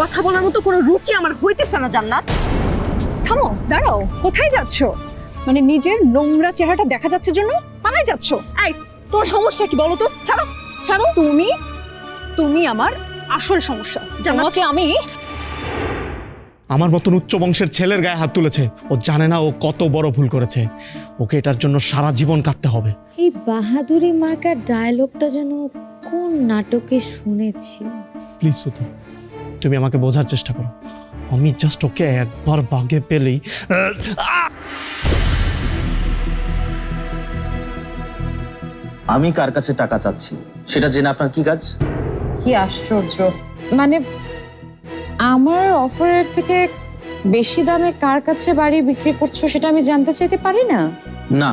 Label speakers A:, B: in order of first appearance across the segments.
A: কথা বলার মতো কোনো রুচি আমার হইতেছে না জান্নাত। থামো দাঁড়াও কোথায় যাচ্ছ? মানে নিজের নোংরা চেহারাটা দেখা যাচ্ছে জন্য পালাই যাচ্ছ? এই তোর সমস্যা কি বলো তো? ছাড়ো ছাড়ো। তুমি তুমি আমার আসল সমস্যা। জান্নাতকে আমি
B: আমার মতন উচ্চ বংশের ছেলের গায়ে হাত তুলেছে। ও জানে না ও কত বড় ভুল করেছে। ওকে এটার জন্য সারা জীবন কাঁদতে হবে।
C: এই বাহাদুরি মার্কার ডায়লগটা যেন কোন নাটকে শুনেছি।
B: প্লিজ সুতু তুমি আমাকে বোঝার চেষ্টা করো। আমি জাস্ট ওকে একবার বাগে পেলেই
D: আমি কার কাছে টাকা চাচ্ছি? সেটা জেনে আপনার কি কাজ?
E: কি আশ্চর্য। মানে আমার অফারের থেকে বেশি দামে কার কাছে বাড়ি বিক্রি করছ সেটা আমি জানতে চাইতে পারি না?
D: না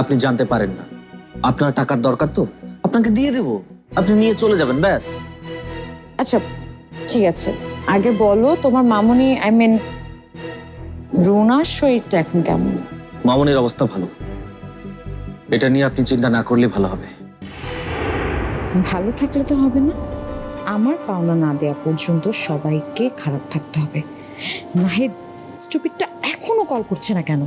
D: আপনি জানতে পারেন না। আপনার টাকার দরকার তো। আপনাকে দিয়ে দেব। আপনি নিয়ে চলে যাবেন ব্যাস।
E: আচ্ছা ঠিক আছে। আগে বলো তোমার মামুনি আই মিন রুনার শরীরটা এখন কেমন?
D: মামনির অবস্থা ভালো। এটা নিয়ে আপনি চিন্তা না করলে ভালো হবে।
E: ভালো থাকলে তো হবে না। আমার পাওনা না দেওয়া পর্যন্ত সবাইকে খারাপ থাকতে হবে। নাহিদ স্টুপিডটা এখনও কল করছে না কেন?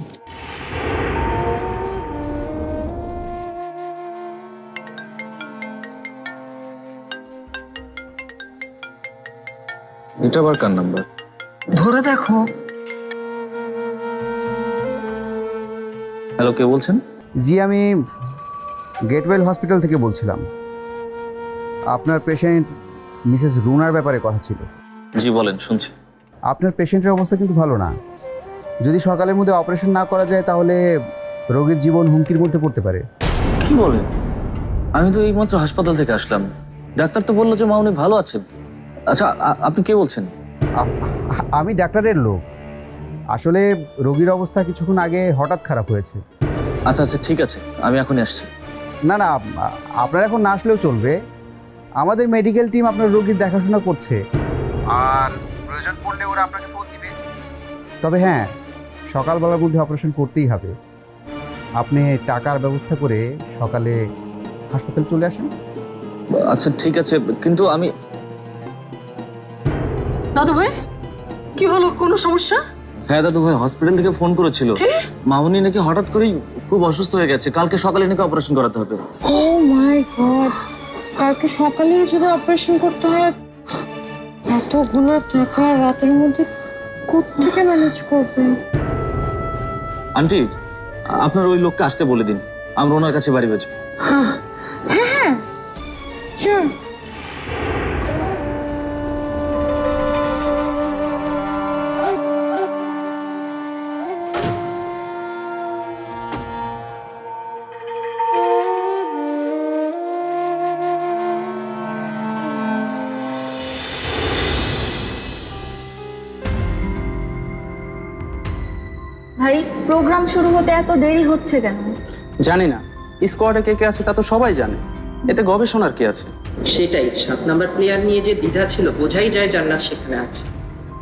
D: এটা আবার কার নাম্বার
F: ধরে দেখো।
D: হ্যালো কে বলছেন?
G: জি আমি গেটওয়েল হসপিটাল থেকে বলছিলাম। আপনার পেশেন্ট মিসেস রুনার ব্যাপারে কথা ছিল।
D: জি বলেন শুনছি।
G: আপনার পেশেন্টের অবস্থা কিন্তু ভালো না। যদি সকালের মধ্যে অপারেশন না করা যায় তাহলে রোগীর জীবন হুমকির মধ্যে পড়তে পারে।
D: কি বলেন? আমি তো এইমাত্র হাসপাতাল থেকে আসলাম। ডাক্তার তো বলল যে মামনি ভালো আছে আচ্ছা আপনি কে বলছেন?
G: আমি ডাক্তারের লোক। আসলে রোগীর অবস্থা কিছুক্ষণ আগে হঠাৎ খারাপ হয়েছে।
D: আচ্ছা আচ্ছা ঠিক আছে আমি এখনই আসছি।
G: না না আপ- আপনার এখন না আসলেও চলবে। আমাদের মেডিকেল টিম আপনার রোগীর দেখাশোনা করছে। আর প্রয়োজন পড়লে ওরা আপনাকে ফোন দিবে। তবে হ্যাঁ সকালবেলার মধ্যে অপারেশন করতেই হবে। আপনি টাকার ব্যবস্থা করে সকালে হাসপাতাল চলে আসেন।
D: আচ্ছা ঠিক আছে কিন্তু আমি
F: দাদু ভাই কি হলো? কোনো সমস্যা?
D: হ্যাঁ দাদু ভাই হসপিটাল থেকে ফোন করেছিল। মামনি নাকি হঠাৎ করেই খুব অসুস্থ হয়ে গেছে। কালকে সকালে নাকি অপারেশন করাতে হবে।
E: ও মাই গড কালকে সকালে যদি অপারেশন করতে হয় এতগুলো টাকা রাতের মধ্যে কোত্থেকে ম্যানেজ করবে?
D: আন্টি আপনার ওই লোককে আসতে বলে দিন। আমরা ওনার কাছে বাড়ি বেচবো।
H: শুরু হতে এত দেরি হচ্ছে কেন?
I: জানি না। স্কোয়াডে কে কে আছে তা তো সবাই জানে। এতে গবেষণার কি আছে?
J: সেটাই সাত নাম্বার প্লেয়ার নিয়ে যে দ্বিধা ছিল বোঝাই যায় জান্নাত সেখানে আছে।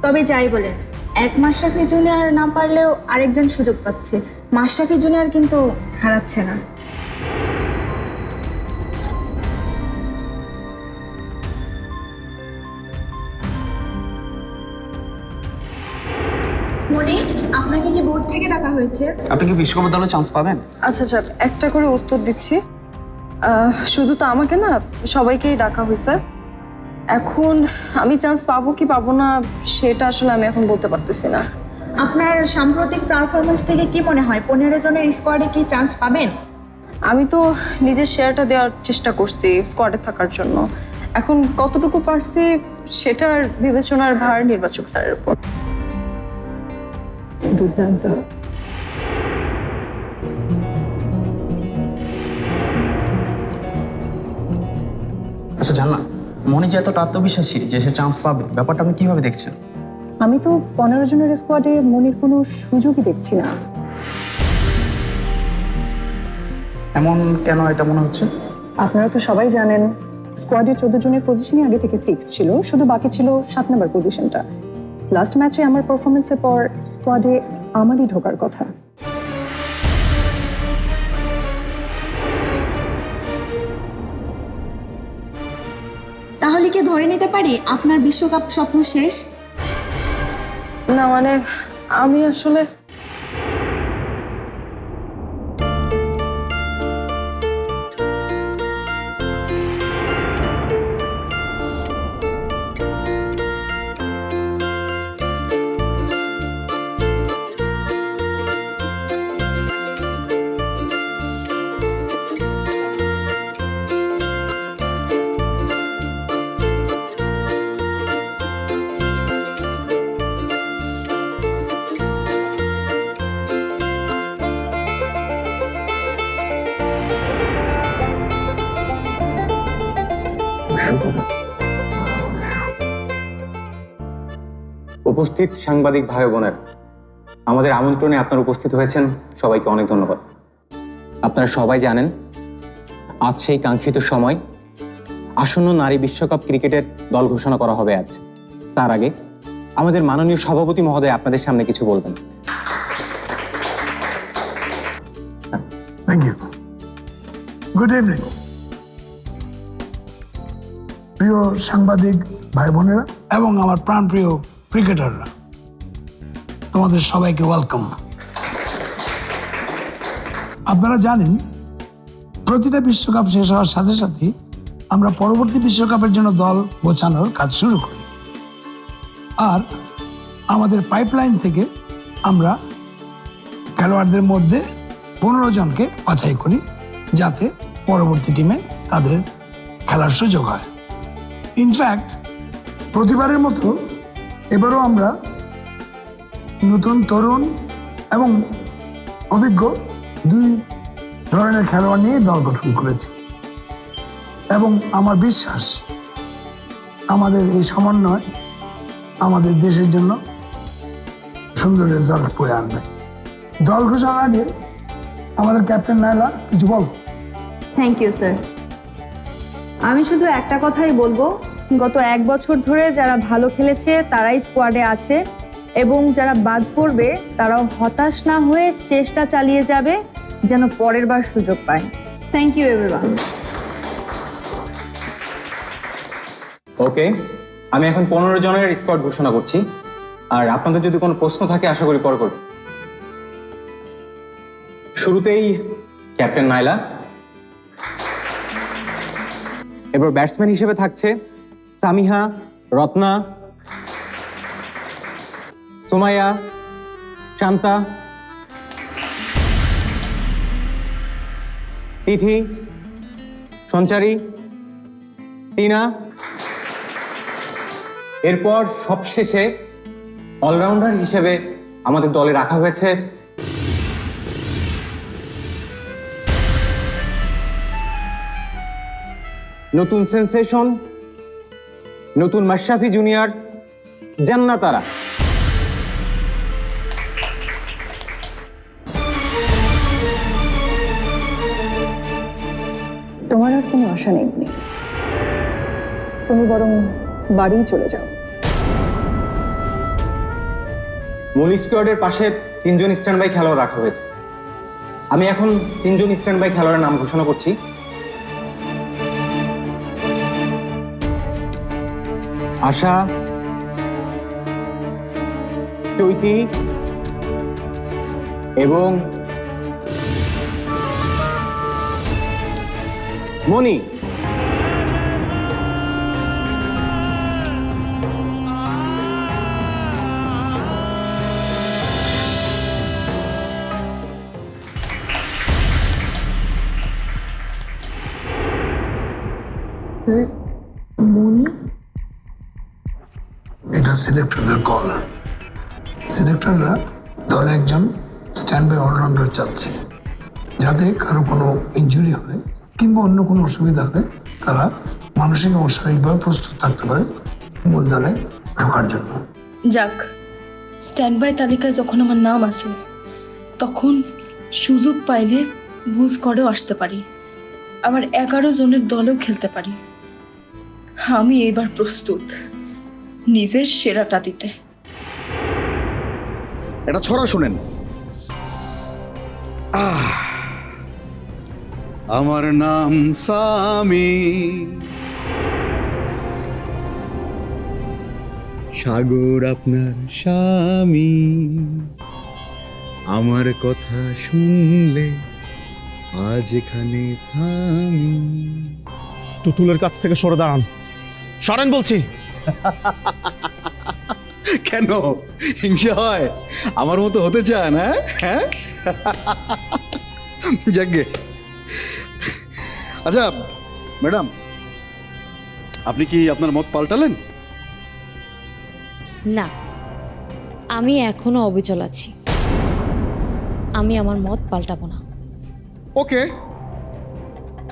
H: তবে যাই বলে এক মাশরাফি জুনিয়র না পারলেও আরেকজন সুযোগ পাচ্ছে। মাশরাফি জুনিয়র কিন্তু হারাচ্ছে না। থেকে ডাকা হয়েছে।
I: আপনি কি বিশ্ববিদ্যালয়ে চান্স পাবেন?
K: আচ্ছা আচ্ছা একটা করে উত্তর দিচ্ছি। আহ, শুধু তো আমাকে না সবাইকেই ডাকা হয়েছে। এখন আমি চান্স পাবো কি পাবো না সেটা আসলে আমি এখন বলতে পারতেছি না।
H: আপনার সাম্প্রতিক পারফরমেন্স থেকে কি মনে হয়? পনেরো জনের স্কোয়াডে কি চান্স পাবেন?
K: আমি তো নিজের শেয়ারটা দেওয়ার চেষ্টা করছি স্কোয়াডে থাকার জন্য। এখন কতটুকু পারছি সেটার বিবেচনার ভার নির্বাচক স্যারের উপর। দুর্দান্ত।
I: আচ্ছা জান মনে যে এতটা আত্মবিশ্বাসী যে সে চান্স পাবে ব্যাপারটা আপনি কীভাবে দেখছেন?
K: আমি তো পনেরো জনের স্কোয়াডে মনির কোনো সুযোগই দেখছি না।
L: এমন কেন এটা মনে হচ্ছে?
A: আপনারা তো সবাই জানেন স্কোয়াডে চোদ্দ জনের পজিশনই আগে থেকে ফিক্স ছিল শুধু বাকি ছিল সাত নম্বর পজিশনটা লাস্ট ম্যাচে আমার পারফরমেন্সের পর স্কোয়াডে আমারই ঢোকার কথা।
H: তাহলে কি ধরে নিতে পারি আপনার বিশ্বকাপ স্বপ্ন শেষ?
K: না মানে আমি আসলে
M: উপস্থিত সাংবাদিক ভাই বোনের। আমাদের আমন্ত্রণে আপনারা উপস্থিত হয়েছেন। সবাইকে অনেক ধন্যবাদ। আপনারা সবাই জানেন, আজ সেই কাঙ্ক্ষিত সময় আসন্ন নারী বিশ্বকাপ ক্রিকেটের দল ঘোষণা করা হবে আজ। তার আগে আমাদের মাননীয় সভাপতি মহোদয় আপনাদের সামনে কিছু বলবেন।
N: থ্যাংক ইউ গুড ইভিনিং প্রিয় সাংবাদিক ভাই বোনেরা এবং আমার প্রাণপ্রিয় ক্রিকেটাররা তোমাদের সবাইকে ওয়েলকাম আপনারা জানেন, প্রতিটা বিশ্বকাপ শেষ হওয়ার সাথে সাথে আমরা পরবর্তী বিশ্বকাপের জন্য দল গোছানোর কাজ শুরু করি। আর আমাদের পাইপলাইন থেকে আমরা খেলোয়াড়দের মধ্যে পনেরো জনকে বাছাই করি, যাতে পরবর্তী টিমে তাদের খেলার সুযোগ হয়। ইনফ্যাক্ট প্রতিবারের মতো এবারও আমরা নতুন তরুণ এবং অভিজ্ঞ দুই ধরনের খেলোয়াড় নিয়ে দল গঠন করেছি। এবং আমার বিশ্বাস, আমাদের এই সমন্বয় আমাদের দেশের জন্য সুন্দর রেজাল্ট বয়ে আনবে। দল ঘোষণার আগে আমাদের ক্যাপ্টেন নায়লা, কিছু বল।
A: থ্যাংক ইউ স্যার আমি শুধু একটা কথাই বলব গত এক বছর ধরে যারা ভালো খেলেছে, তারাই স্কোয়াডে আছে এবং যারা বাদ পড়বে, তারাও হতাশ না হয়ে চেষ্টা চালিয়ে যাবে যেন পরের বার সুযোগ পায়। থ্যাংক ইউ এভরিওয়ান
M: ওকে আমি এখন পনেরো জনের স্কোয়াড ঘোষণা করছি। আর আপনাদের যদি কোনো প্রশ্ন থাকে, আশা করি পর করবে। শুরুতেই ক্যাপ্টেন নাইলা। এবার ব্যাটসম্যান হিসেবে থাকছে সামিহা, রত্না, সোমাইয়া, শান্তা, তিথি, সঞ্চারী, টিনা। এরপর সবশেষে অলরাউন্ডার হিসেবে আমাদের দলে রাখা হয়েছে। নতুন সেন্সেশন নতুন মাশরাফি জুনিয়র জান্নাতারা।
A: তোমার আর কোনো আশা নেই মনি তুমি বরং বাড়ি চলে যাও।
M: মনি স্কোয়াডের পাশে তিনজন স্ট্যান্ড বাই খেলোয়াড় রাখা হয়েছে। আমি এখন তিনজন স্ট্যান্ড বাই খেলোয়াড়ের নাম ঘোষণা করছি। আশা চৈতি এবং মনি
N: সিলেক্টরদের কল। সিলেক্টররা দলে একজন স্ট্যান্ড বাই অলরাউন্ডার চাচ্ছে। যাতে কারও কোনো ইনজুরি হলে কিংবা অন্য কোনো অসুবিধা হলে তারা মানসিক এবং শারীরিকভাবে প্রস্তুত থাকতে পারে মূল দলে ঢোকার জন্য।
E: যাক স্ট্যান্ড বাই তালিকায় যখন আমার নাম আসে তখন সুযোগ পাইলে
K: মূল করেও আসতে পারি। আবার এগারো জনের দলেও খেলতে পারি। আমি এবার প্রস্তুত। নিজের সেরাটা দিতে।
O: এটা ছড়া শুনেন। আহ, আমার নাম সামি সাগর আপনার স্বামী। আমার কথা শুনলে আজ এখানে থামি।
B: তুতুলের কাছ থেকে সরে দাঁড়ান। সরেন বলছি।
O: কেন? হিংসা হয়? আমার মতো হতে চান হ্যাঁ? হ্যাঁ? যাকে। আচ্ছা ম্যাডাম আপনি কি আপনার মত পাল্টালেন?
C: না আমি এখনও অবিচল আছি। আমি আমার মত পাল্টাবো না।
O: ওকে।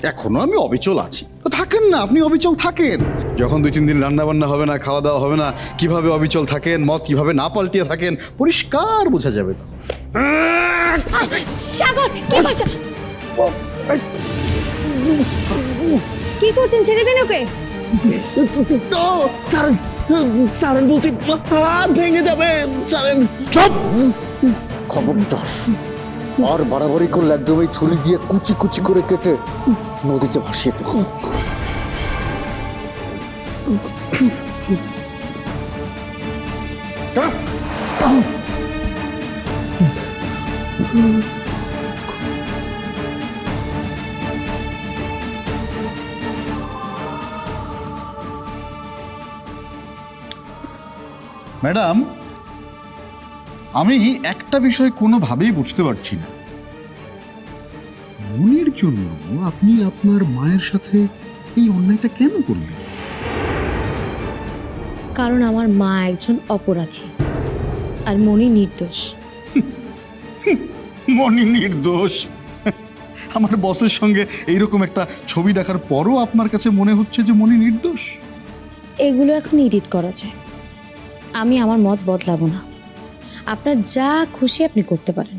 O: এখনও আমি অবিচল আছি। তো থাকেন না আপনি অবিচল থাকেন। যখন দুই তিন দিন রান্নাবান্না হবে না খাওয়া দাওয়া হবে না কীভাবে অবিচল থাকেন মত কীভাবে না পাল্টিয়ে থাকেন পরিষ্কার বোঝা যাবে তো।
C: সাগর কি করছ? কি করছেন ছেড়ে দিন ওকে।
B: ছাড়েন ছাড়েন বলছি হাত ভেঙে যাবে ছাড়েন। চুপ!
P: খবরদার আর বাড়াবাড়ি করলে একদম এই ছুরি দিয়ে কুচি কুচি করে কেটে নদীতে ভাসিয়ে দেবো।
O: ম্যাডাম, আমি একটা বিষয় কোনোভাবেই বুঝতে পারছি না। মনের জন্য আপনি আপনার মায়ের সাথে এই অন্যায়টা কেন করলেন?
C: কারণ আমার মা একজন অপরাধী। আর মনি নির্দোষ।
O: মনি নির্দোষ। আমার বসের সঙ্গে এইরকম একটা ছবি দেখার পরও আপনার কাছে মনে হচ্ছে যে মনি নির্দোষ?
C: এগুলো এখন এডিট করা যায়। আমি আমার মত বদলাবো না। আপনার যা খুশি আপনি করতে পারেন।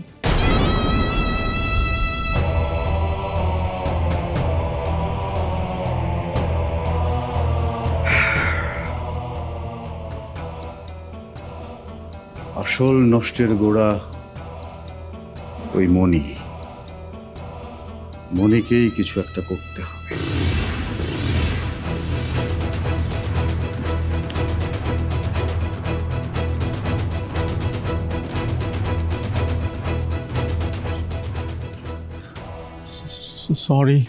O: আসল নষ্টের গোড়া ওই মনি মনিকেই কিছু একটা করতে হবে।
B: সরি।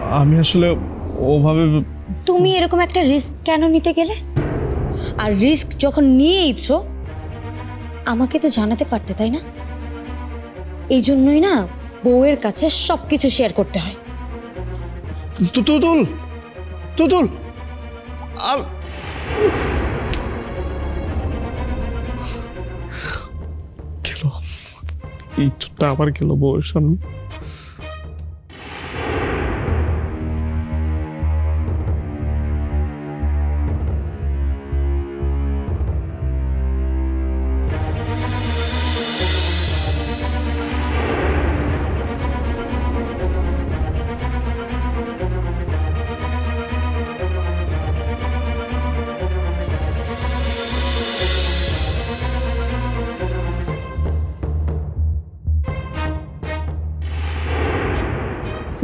B: আমি আসলে ওভাবে
C: তুমি এরকম একটা রিস্ক কেন নিতে গেলে? আর রিস্ক যখন নিয়েইছো আমাকে তো জানাতে পারতে, তাই না? এই জন্যই না বউয়ের কাছে সব কিছু শেয়ার করতে হয়।
B: তুতুল তুতুল গেল। আবার গেল বউয়ের সামনে।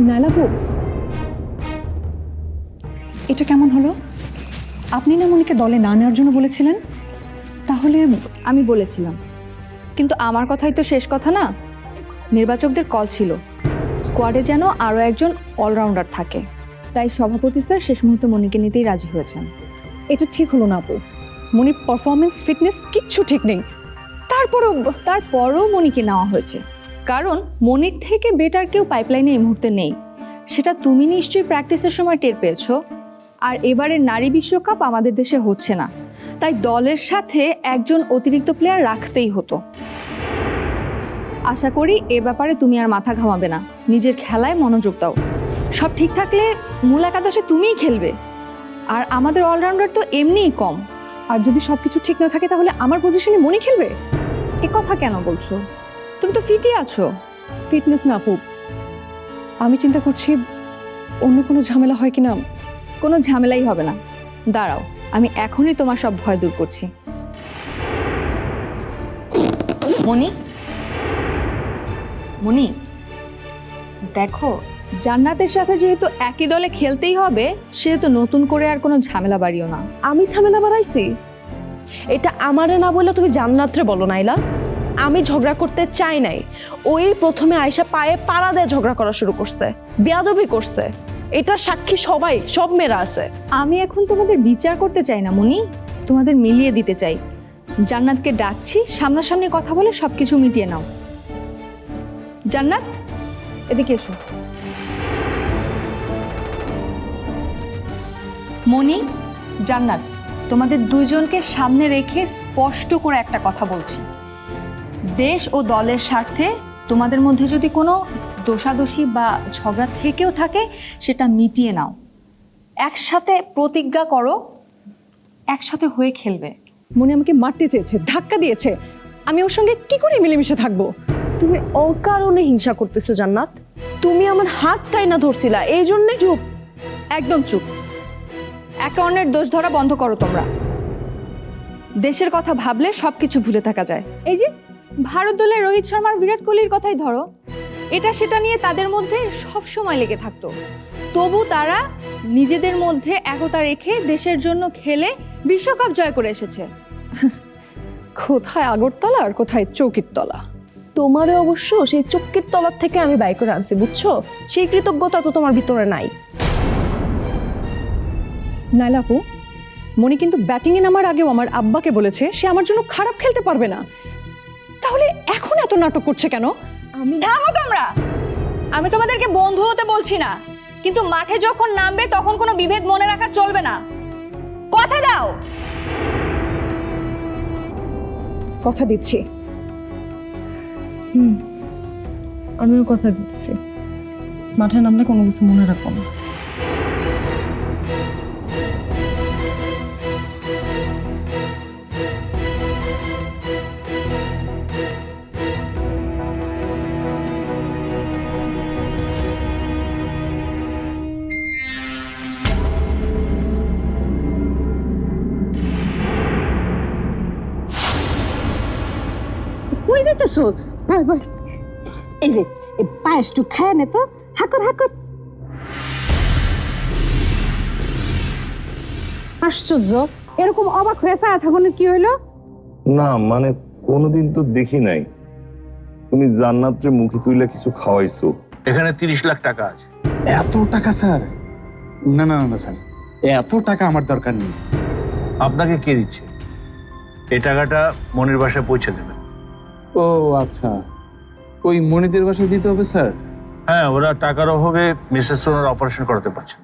A: নালাবু? এটা কেমন হলো? আপনি না মনিকে দলে না নেওয়ার জন্য বলেছিলেন? তাহলে
Q: আমি বলেছিলাম। কিন্তু আমার কথাই তো শেষ কথা না। নির্বাচকদের কল ছিল। স্কোয়াডে যেন আরও একজন অলরাউন্ডার থাকে। তাই সভাপতি স্যার শেষ মুহূর্তে মনিকে নিতেই রাজি হয়েছেন।
A: এটা ঠিক হলো না আপু। মনির পারফরমেন্স ফিটনেস কিচ্ছু ঠিক নেই।
Q: তারপরও তারপরও মনিকে নেওয়া হয়েছে। কারণ মনির থেকে বেটার কেউ পাইপলাইনে এই মুহূর্তে নেই। সেটা তুমি নিশ্চয়ই প্র্যাকটিসের সময় টের পেয়েছ। আর এবারের নারী বিশ্বকাপ আমাদের দেশে হচ্ছে না। তাই দলের সাথে একজন অতিরিক্ত প্লেয়ার রাখতেই হতো। আশা করি এ ব্যাপারে তুমি আর মাথা ঘামাবে না। নিজের খেলায় মনোযোগ দাও। সব ঠিক থাকলে মূল একাদশে তুমিই খেলবে। আর আমাদের অলরাউন্ডার তো এমনিই কম।
A: আর যদি সব কিছু ঠিক না থাকে তাহলে আমার পজিশনে মনে খেলবে?
Q: এ কথা কেন বলছো? তুমি তো ফিটই আছো।
A: ফিটনেস না, আপু। আমি চিন্তা করছি, অন্য কোনো ঝামেলা হয় কিনা?
Q: কোনো ঝামেলাই হবে না। দাঁড়াও, আমি এখনই তোমার সব ভয় দূর করছি। মনি মনি দেখো, জান্নাতের সাথে যেহেতু একই দলে খেলতেই হবে, সেহেতু নতুন করে আর কোনো ঝামেলা বাড়িও না।
R: আমি ঝামেলা বাড়াইছি? এটা আমারে না বলে তুমি জান্নাত্রে বলো, নাইলা। আমি ঝগড়া করতে চাই নাই। ওই প্রথমে আয়সা পায়ে পাড়া দিয়ে ঝগড়া করা শুরু করছে। বেয়াদবি করছে। এটার সাক্ষী সবাই, সব মেয়েরা আছে।
Q: আমি এখন তোমাদের বিচার করতে চাই না, মনি। তোমাদের মিলিয়ে দিতে চাই। জান্নাতকে ডাকছি, সামনাসামনি কথা বলে সবকিছু মিটিয়ে নাও। জান্নাত, এদিকে এসো। মনি, জান্নাত, তোমাদের দুইজনকে সামনে রেখে স্পষ্ট করে একটা কথা বলছি। দেশ ও দলের স্বার্থে তোমাদের মধ্যে যদি কোনো দোষাদোষী বা ঝগড়া থেকেও থাকে সেটা মিটিয়ে নাও। একসাথে প্রতিজ্ঞা করো একসাথে হয়ে খেলবে।
A: মনে আমাকে মারতে চেয়েছে ধাক্কা দিয়েছে। আমি ওর সঙ্গে কি করে মিলেমিশে থাকব?
R: তুমি অকারণে হিংসা করতেছো জান্নাত। তুমি আমার হাত তাই না ধরছিলা এই জন্যে?
Q: চুপ একদম চুপ। একে অন্যের দোষ ধরা বন্ধ করো তোমরা। দেশের কথা ভাবলে সবকিছু ভুলে থাকা যায়। এই যে ভারত দলের রোহিত শর্মার বিরাট কোহলির কথাই ধরো। এটা সেটা নিয়ে তাদের মধ্যে সব সময় লেগে থাকতো। তবু তারা নিজেদের মধ্যে একতা রেখে দেশের জন্য খেলে বিশ্বকাপ জয় করে এসেছে।
A: কোথায় আগরতলা আর কোথায় চৌকির তলা
R: তোমারে অবশ্য সেই চক্কির তলার থেকে আমি বাই করে আনছি বুঝছ? সেই কৃতজ্ঞতা তো তোমার ভিতরে নাই।
A: নাইলাপু মনি কিন্তু ব্যাটিংয়ে নামার আগেও আমার আব্বাকে বলেছে সে আমার জন্য খারাপ খেলতে পারবে না। তাহলে এখন এত নাটক করছে কেন?
R: আমি
Q: থামো তোমরা! আমি তোমাদেরকে বন্ধু হতে বলছি না। কিন্তু মাঠে যখন নামবে তখন কোনো বিভেদ মনে রাখা চলবে না। কথা দাও!
A: কথা দিচ্ছি।
R: হুম। আমিও কথা দিচ্ছি। মাঠে নামলে কোনো কিছু মনে রাখব না।
S: যাইতেছো ভাই ভাই এই যে এই পায়েসটু খায় নে তো। হাকর হাকর। আশ্চর্য। এরকম অবাক হয়ে চা থাকুনের কি হইল?
T: না মানে কোনোদিন তো দেখি নাই। তুমি জান্নাত্রে মুখে তুইলা কিছু খাওয়াইছো।
U: এখানে তিরিশ লাখ টাকা আছে।
L: এত টাকা স্যার? না না না স্যার। এত টাকা আমার দরকার নেই।
U: আপনাকে কে দিচ্ছে? এই টাকাটা মনির বাসায় পৌঁছে দেবেন।
L: ও আচ্ছা। ওই মনিদের বাসায় দিতে হবে, স্যার?
U: হ্যাঁ ওরা টাকার অভাবে মিসেস সোনার অপারেশন করাতে পারছে